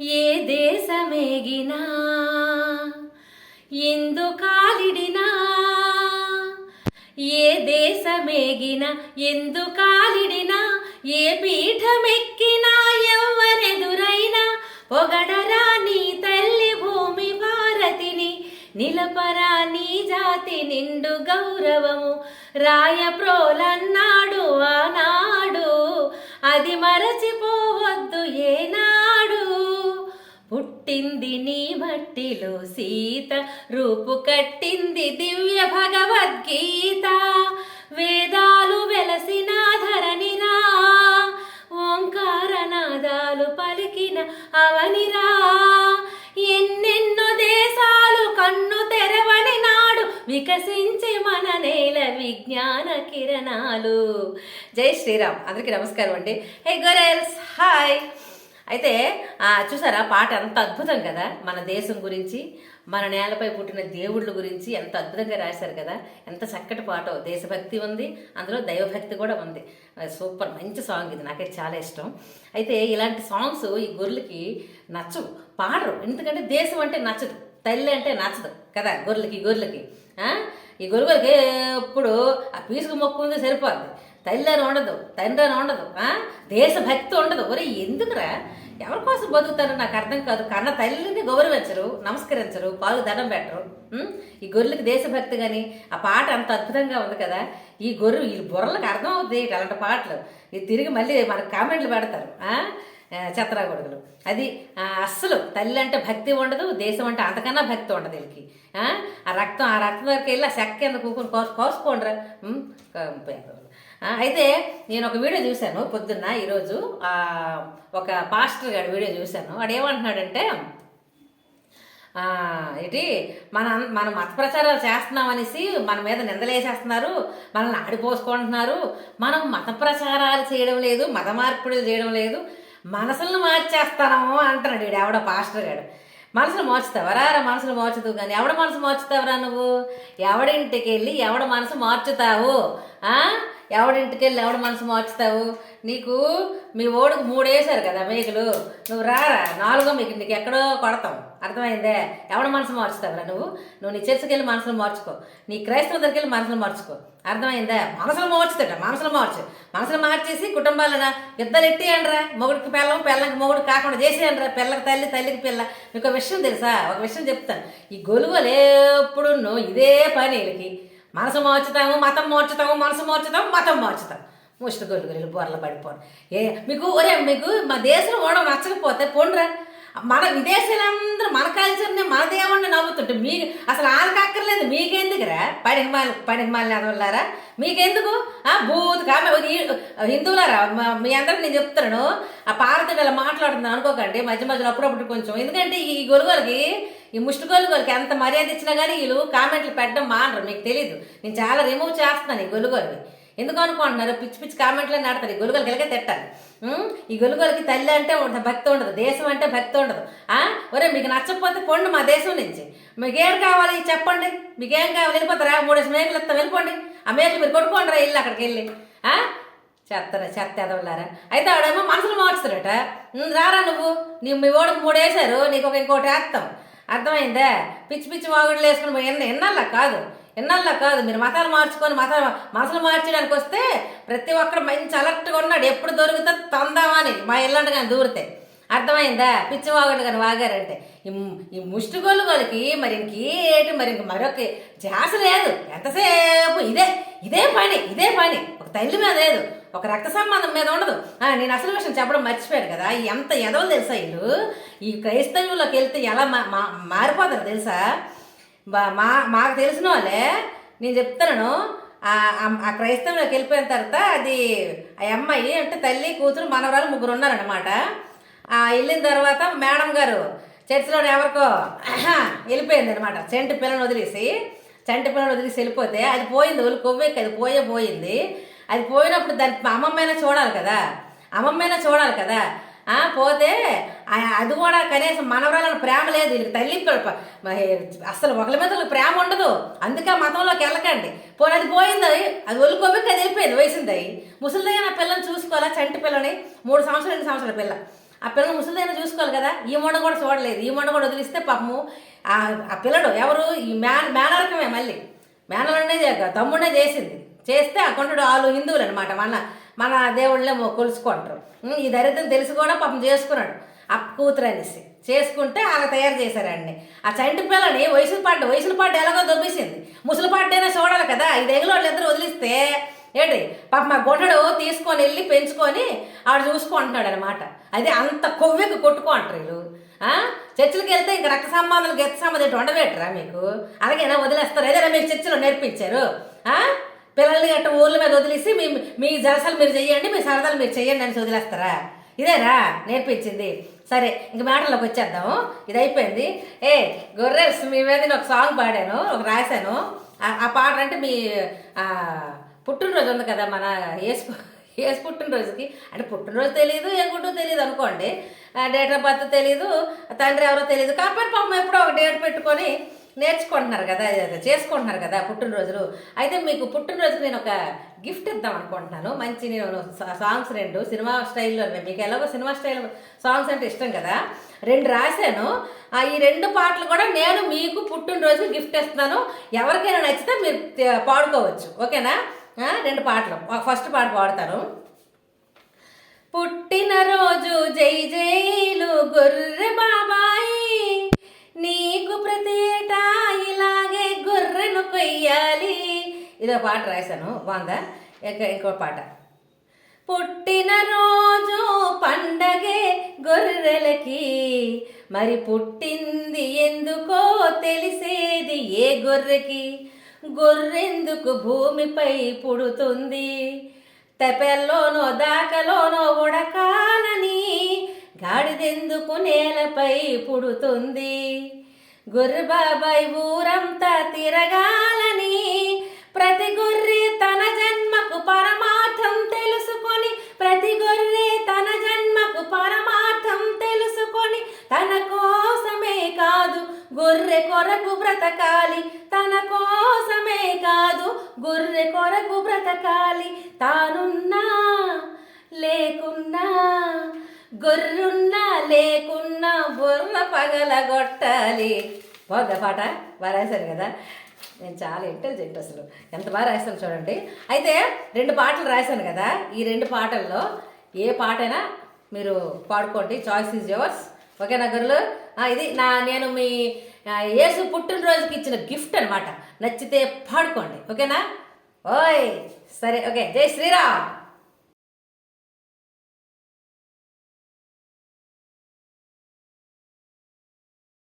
ఏ దేశమేగినా? ఎందు కాలిడినా? ఏ దేశమేగినా? ఎందు కాలిడినా? ఏ పీఠమెక్కినా? ఎవ్వరెదురైనా పొగడరా నీ తల్లి భూమి భారతిని నిలపరా నీ జాతి నిండు గౌరవము. రాయప్రోలన్నాడు ఆనాడు అది మరచిపోవద్దు ఏనా? పుట్టింది నీ మట్టిలో సీత రూపు కట్టింది దివ్య భగవద్గీత. వేదాలు వెలసిన ధరణిరా ఓంకారనాదాలు పలికిన అవనిరా. ఎన్నెన్నో దేశాలు కన్ను తెరవని నాడు వికసించే మన నేల విజ్ఞాన కిరణాలు. జై శ్రీరామ్. అందరికీ నమస్కారం అండి. హే గొరెల్స్ హాయ్ అయితే ఆ, చూసారా పాట ఎంత అద్భుతం కదా? మన దేశం గురించి మన నేలపై పుట్టిన దేవుళ్ళ గురించి ఎంత అద్భుతంగా రాశారు కదా? ఎంత చక్కటి పాట దేశభక్తి ఉంది అందులో దైవభక్తి కూడా ఉంది. సూపర్ మంచి సాంగ్ ఇది నాకైతే చాలా ఇష్టం. అయితే ఇలాంటి సాంగ్స్ ఈ గొర్రెలకి నచ్చవు పాడరు. ఎందుకంటే దేశం అంటే నచ్చదు తల్లి అంటే నచ్చదు కదా గొర్రెలకి గొర్రెలకి. ఈ గొర్రెలకి ఎప్పుడు ఆ పీసుకు మొక్కు ఉంది సరిపోద్ది. తల్లి అని ఉండదు తండ్రి అని ఉండదు దేశభక్తి ఉండదు. ఒరే ఎందుకురా? ఎవరి కోసం బతుకుతారో నాకు అర్థం కాదు. కన్న తల్లిని గౌరవించరు నమస్కరించరు పాలు దండం పెట్టరు. ఈ గొర్రెలకి దేశభక్తి కానీ ఆ పాట అంత అద్భుతంగా ఉంది కదా. ఈ గొర్రె ఈ బుర్రలకు అర్థం అవుతుంది అలాంటి పాటలు. ఇది తిరిగి మళ్ళీ మనకు కామెంట్లు పెడతారు ఆ? చెత్తరా అది అస్సలు తల్లి అంటే భక్తి ఉండదు దేశం అంటే అంతకన్నా భక్తి ఉండదు వీళ్ళకి ఆ? రక్తం ఆ రక్తం దగ్గరికి వెళ్ళి ఆ చెక్క కింద కూకుని కోసు కోసుకోండిరా. పేదవాళ్ళు. అయితే నేను ఒక వీడియో చూశాను పొద్దున్న ఈరోజు. ఒక పాస్టర్ గారి వీడియో చూశాను. వాడు ఏమంటున్నాడంటే ఏంటి మన మన మత ప్రచారాలు చేస్తున్నాం అనేసి మన మీద నిందలేసేస్తున్నారు మనల్ని ఆడిపోసుకుంటున్నారు. మనం మత ప్రచారాలు చేయడం లేదు మత మార్పిడులు చేయడం లేదు. మనసులను మార్చేస్తాము అంటున్నాడు వీడు ఎవడో పాస్టర్ గాడు. మనసులు మోచుతావరా రా మనసులు మార్చుతావు కానీ ఎవడ మనసు మోచుతావరా నువ్వు? ఎవడింటికి వెళ్ళి ఎవడ మనసు మార్చుతావు? ఆ? ఎవడింటికి వెళ్ళి ఎవడ మనసు మార్చుతావు? నీకు మీ ఓడికి మూడు కదా మేకలు. నువ్వు రారా? నాలుగో మీకు నీకు ఎక్కడో కొడతాం. అర్థమైందే? ఎవడ మనసు మార్చుతావురా నువ్వు? నువ్వు నీ చర్చకి వెళ్ళి మనసులు మార్చుకో. నీ క్రైస్తవ దగ్గరికి వెళ్ళి మనసులు మార్చుకో. అర్థమైందా? మనసులు మార్చుతాడ మనసులు మార్చు. మనసులు మార్చేసి కుటుంబాలను యుద్ధాలు ఎట్టేయండిరా మొగుడికి పిల్లం పిల్లకి మొగుడు కాకుండా చేసేయండిరా. పిల్లకి తల్లి తల్లికి పిల్ల. మీకు ఒక విషయం తెలుసా? ఒక విషయం చెప్తాను. ఈ గొలువలు ఎప్పుడు ఇదే పని వీళ్ళకి మనసు మార్చుతాము మతం మార్చుతాము మనసు మార్చుతాము మతం మార్చుతాం ముష్టి గొలుగులు బొర్రలు పడిపోను. ఏ మీకు ఒరే మీకు మా దేశంలో ఓడం నచ్చకపోతే పోండ్రా. మన విదేశాలందరూ మన కల్చర్ని మన దేవుణ్ణి నవ్వుతుంటే మీకు అసలు వాళ్ళకి అక్కర్లేదు. మీకెందుకురా? పనికి మాలి అదవల్లారా మీకెందుకు? ఆ బూత్ హిందువులారా? మీ అందరికి నేను చెప్తున్నాను. ఆ పార్వతి గల మాట్లాడుతున్నాను అనుకోకండి. మధ్య మధ్యలో అప్పుడప్పుడు కొంచెం. ఎందుకంటే ఈ గొలుగోలకి ఈ ముష్టి గొలుగులకి ఎంత మర్యాద ఇచ్చినా కానీ వీళ్ళు కామెంట్లు పెట్టడం మానరు. మీకు తెలియదు నేను చాలా రిమూవ్ చేస్తున్నాను ఈ గొలుగులవి ఎందుకు అనుకుంటున్నారు? పిచ్చి పిచ్చి కామెంట్లు ఆడతారు. ఈ గొలుగులకి ఇలాగే తిట్టాలి. ఈ గొలుగోలకి తల్లి అంటే భక్తి ఉండదు దేశం అంటే భక్తి ఉండదు ఆ? ఒరే మీకు నచ్చకపోతే పొండి మా దేశం నుంచి. మీకేం కావాలి చెప్పండి? మీకేం కావాలి? వెళ్ళిపోతారా? మూడేసి మేకలు ఇస్తాం వెళ్ళిపోండి. ఆ మేకలు మీరు కొట్టుకోండి రా ఇల్లు అక్కడికి వెళ్ళి. ఆ? చెత్త చెత్త ఎదవలారా అయితే ఆడేమో మనసులు మార్చుతారట. రారా నువ్వు? నీ మీ ఓడకు మూడు వేశారు నీకు ఒక ఇంకోటి వేస్తాం. అర్థమైందా? పిచ్చి పిచ్చి వాగుడులు వేసుకుని పోయి ఎన్న ఎన్నల్లా కాదు. ఎన్నల్లా కాదు? మీరు మతాలు మార్చుకొని మతాలు మనసులు మార్చడానికి వస్తే ప్రతి ఒక్కడు మంచి అలర్ట్గా ఉన్నాడు. ఎప్పుడు దొరికితే తందామని మా ఇల్లంట కానీ దూరితే. అర్థమైందా? పిచ్చి వాగుడు కానీ వాగారంటే. ఈ ము- ఈ ముష్టి గొలుగోలకి మరి ఇంకేటి మరి ఇంక మరొక ధ్యాస లేదు. ఎంతసేపు? ఇదే ఇదే పని ఇదే పని. ఒక తల్లి మీద లేదు. ఒక రక్త సంబంధం మీద ఉండదు. నేను అసలు విషయం చెప్పడం మర్చిపోయాడు కదా. ఎంత ఎదవలు తెలుసా వీళ్ళు? ఈ క్రైస్తవులోకి వెళ్తే ఎలా మా మారిపోతారు తెలుసా? మా మాకు తెలిసిన వాళ్ళే నేను చెప్తున్నాను ఆ క్రైస్తవంలోకి వెళ్ళిపోయిన తర్వాత అది ఆ అమ్మాయి అంటే తల్లి కూతురు మనవరాలు ముగ్గురు ఉన్నారనమాట వెళ్ళిన తర్వాత మేడం గారు చర్చిలో ఎవరికో వెళ్ళిపోయింది అనమాట చెంటి పిల్లని వదిలేసి చంటి పిల్లని వదిలేసి వెళ్ళిపోతే అది పోయింది వాళ్ళు కొవ్వెక్కి అది పోయే పోయింది. అది పోయినప్పుడు దాని అమ్మమ్మైనా చూడాలి కదా. అమ్మమ్మైనా చూడాలి కదా. పోతే అది కూడా కనీసం మనవరాలను ప్రేమ లేదు. వీళ్ళకి తల్లి అసలు ఒకరి మీద ప్రేమ ఉండదు. అందుకే ఆ మతంలోకి వెళ్ళకండి. పోనీ అది పోయింది అది ఒళ్ళుకోబెక్కి అది వెళ్ళిపోయింది వయసుంది ముసలిదయ్య నా పిల్లని చూసుకోవాలా చంటి పిల్లని? మూడు సంవత్సరాలు ఎనిమిది సంవత్సరాల పిల్ల. ఆ పిల్లలు ముసలిదైనా చూసుకోవాలి కదా? ఈ మొండ కూడా చూడలేదు. ఈ మొండ కూడా వదిలిస్తే పాపము ఆ పిల్లడు ఎవరు? ఈ మేన మేనరకమే మళ్ళీ. మేనలనే తమ్ముడే చేసింది. చేస్తే ఆ కొండడు వాళ్ళు హిందువులు అనమాట మన మన దేవుళ్ళే కొలుసుకుంటారు. ఈ దరిద్రం తెలిసి కూడా పాపం చేసుకున్నాడు. ఆ కూతురు అనేసి. చేసుకుంటే అలా తయారు చేశారండి. ఆ చంటి పిల్లని వయసులు పాట వయసులు పాట ఎలాగో దొబ్బేసింది. ముసలి పాటైనా చూడాలి కదా. ఈ వాళ్ళు ఇద్దరు వదిలిస్తే ఏంటి? పాప మా గుండడు తీసుకొని వెళ్ళి పెంచుకొని ఆడు చూసుకుంటున్నాడు అనమాట అదే అంత కొవ్వెక్కి కొట్టుకుంటారు వీళ్ళు. ఆ? చర్చిలకు వెళ్తే ఇంక రక్త సంబంధాలు గెత్త సంబంధం ఉండబెట్టరా మీకు? అలాగేనా వదిలేస్తారు? ఏదైనా మీరు చర్చిలో నేర్పించారు. ఆ? పిల్లల్ని గట్ట ఊర్ల మీద వదిలేసి మీ మీ జలసాలు మీరు చెయ్యండి మీ సరదాలు మీరు చెయ్యండి అని వదిలేస్తారా? ఇదేనా నేర్పించింది. సరే ఇంక మాటల్లోకి వచ్చేద్దాము. ఇది అయిపోయింది. ఏ గొర్రెస్ మీ మీద నేను ఒక సాంగ్ పాడాను ఒక రాశాను. ఆ- పాట అంటే మీ పుట్టినరోజు ఉంది కదా మన ఏసు ఏసు పుట్టినరోజుకి. అంటే పుట్టినరోజు తెలియదు ఏ గుడ్డు తెలియదు అనుకోండి. డేట్ ఆఫ్ బర్త్ తెలియదు తండ్రి ఎవరో తెలియదు కాకపోతే పాపం ఎప్పుడో ఒక డేట్ పెట్టుకొని నేర్చుకుంటున్నారు కదా చేసుకుంటున్నారు కదా పుట్టినరోజులు. అయితే మీకు పుట్టినరోజుకి నేను ఒక గిఫ్ట్ ఇద్దాం అనుకుంటున్నాను. మంచి నేను సాంగ్స్ రెండు సినిమా స్టైల్లో మీకు ఎలాగో సినిమా స్టైల్ సాంగ్స్ అంటే ఇష్టం కదా రెండు రాశాను. ఈ రెండు పాటలు కూడా నేను మీకు పుట్టినరోజు గిఫ్ట్ ఇస్తున్నాను. ఎవరికైనా నచ్చితే మీరు పాడుకోవచ్చు. ఓకేనా? రెండు పాటలు. ఫస్ట్ పాట పాడతాను. పుట్టినరోజు జై జైలు గొర్రె బాబా ఇదో పాట రాశాను బాగుందా? ఇంకా ఇంకో పాట. పుట్టినరోజు పండగే గొర్రెలకి మరి పుట్టింది ఎందుకో తెలిసేది ఏ గొర్రెకి? గొర్రెందుకు భూమిపై పుడుతుంది? తెపెల్లోనో దాకలోనో ఉడకాలని గాడిదెందుకు నేలపై పుడుతుంది? గొర్రె బాబాయ్ ఊరంతా తిరగాలని గొర్రె కొరకు బ్రతకాలి తన కోసమే కాదు. గొర్రె కొరకు బ్రతకాలి తానున్నా లేకున్నా. గొర్రున్నా లేకున్నా బుర్ర పగలగొట్టాలి బాగుందా పాట బాగా రాశాను కదా? నేను చాలా ఇంటెలిజెంట్ అసలు. ఎంత బాగా రాశాను చూడండి. అయితే రెండు పాటలు రాశాను కదా. ఈ రెండు పాటల్లో ఏ పాటైనా మీరు పాడుకోండి. చాయిస్ ఈజ్ యువర్స్ ఓకేనా గొర్రెలు? ఇది నా నేను మీ యేసు పుట్టినరోజుకి ఇచ్చిన గిఫ్ట్ అనమాట నచ్చితే పాడుకోండి. ఓకేనా? ఓయ్ సరే ఓకే. జై శ్రీరామ్.